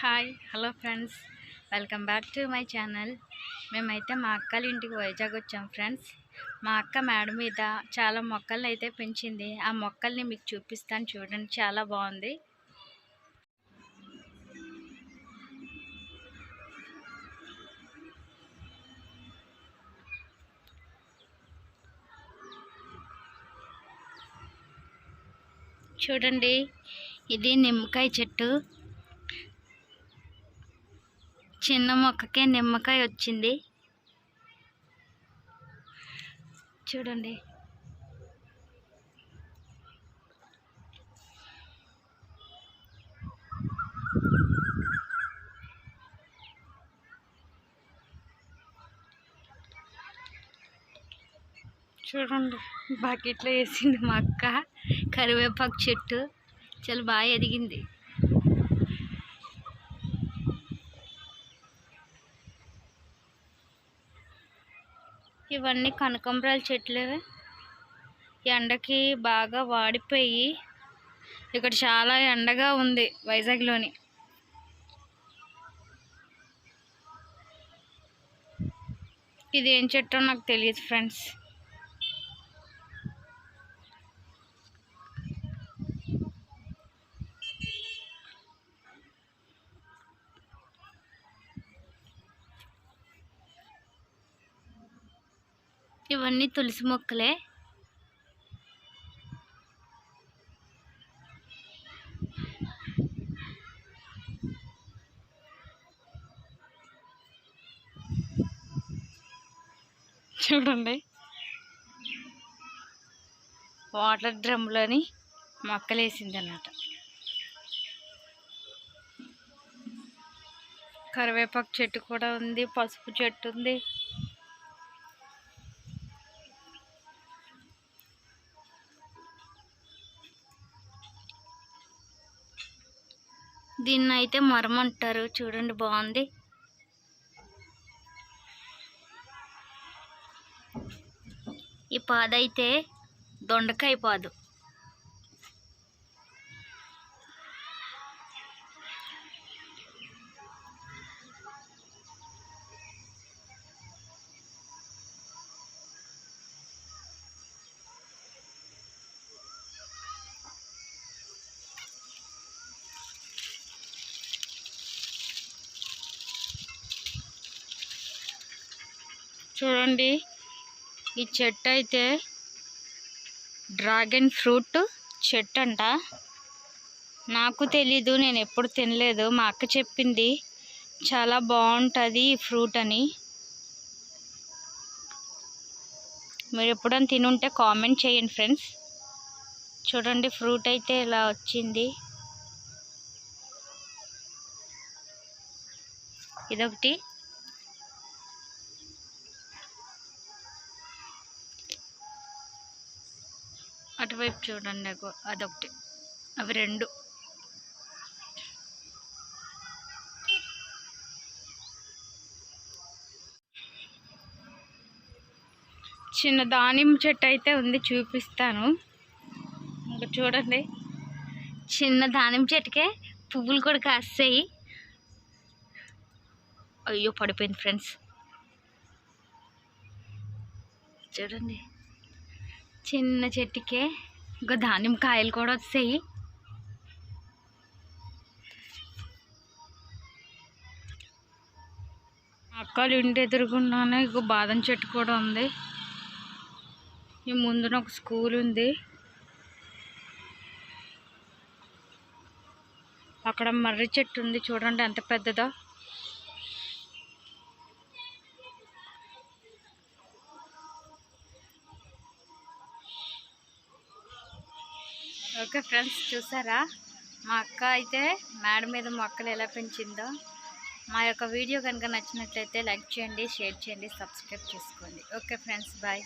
Hi hello friends. Welcome back to my channel. మేమైతే మా అక్కల ఇంటికి వైజాగ్ వచ్చాం ఫ్రెండ్స్. మా అక్క మేడ మీద చాలా మొక్కల్ని అయితే పెంచింది. ఆ మొక్కల్ని మీకు చూపిస్తాను చూడండి చాలా బాగుంది. చూడండి ఇది నిమ్మకాయ చెట్టు. చిన్న మొక్కకే నిమ్మకాయ వచ్చింది. చూడండి. చూడండి బకెట్లో వేసింది మా అక్క కరివేపాకు చెట్టు. చాలా బాగా ఎదిగింది. ఇవన్నీ కనకాంబరాల చెట్లు ఎండకి బాగా వాడిపోయి ఇక్కడ చాలా ఎండగా ఉంది వైజాగ్లోని. ఇది ఏం చెట్టో నాకు తెలియదు ఫ్రెండ్స్. ఇవన్నీ తులసి మొక్కలే. చూడండి. వాటర్ డ్రమ్లోని మొక్కలు వేసింది అన్నమాట కరివేపాకు చెట్టు కూడా ఉంది పసుపు చెట్టు ఉంది. దీన్ని అయితే మరమంటారు. చూడండి బాగుంది. ఈ పాదైతే దొండకాయ పాదు. చూడండి ఈ చెట్టు అయితే డ్రాగన్ ఫ్రూట్ చెట్టు అంట. నాకు తెలీదు నేను ఎప్పుడు తినలేదు. మా అక్క చెప్పింది చాలా బాగుంటుంది ఈ ఫ్రూట్ అని. మీరు ఎప్పుడైనా తినుంటే కామెంట్ చేయండి ఫ్రెండ్స్. చూడండి ఫ్రూట్ అయితే ఇలా వచ్చింది. ఇదొకటి. అటువైపు చూడండి అదొకటి. అవి రెండు. చిన్న దానిమ్మ చెట్టు అయితే ఉంది చూపిస్తాను. ఇంకా చూడండి. చిన్న దానిమ్మ చెట్టుకే పువ్వులు కూడా కాస్తాయి. అయ్యో పడిపోయింది ఫ్రెండ్స్. చూడండి. చిన్న చెట్టుకే ఇంకా దానిమ్మ కాయలు కూడా వస్తాయి. అక్కలు ఇంటి ఎదురుగుండానే ఇక బాదం చెట్టు కూడా ఉంది. ఈ ముందున ఒక స్కూల్ ఉంది. అక్కడ మర్రి చెట్టు ఉంది. చూడండి ఎంత పెద్దదో. ఓకే ఫ్రెండ్స్ చూసారా? మా అక్క అయితే మేడ మీద మొక్కలు ఎలా పెంచిందో. మా యొక్క వీడియో కనుక నచ్చినట్లయితే లైక్ చేయండి షేర్ చేయండి సబ్స్క్రైబ్ చేసుకోండి. Okay friends bye.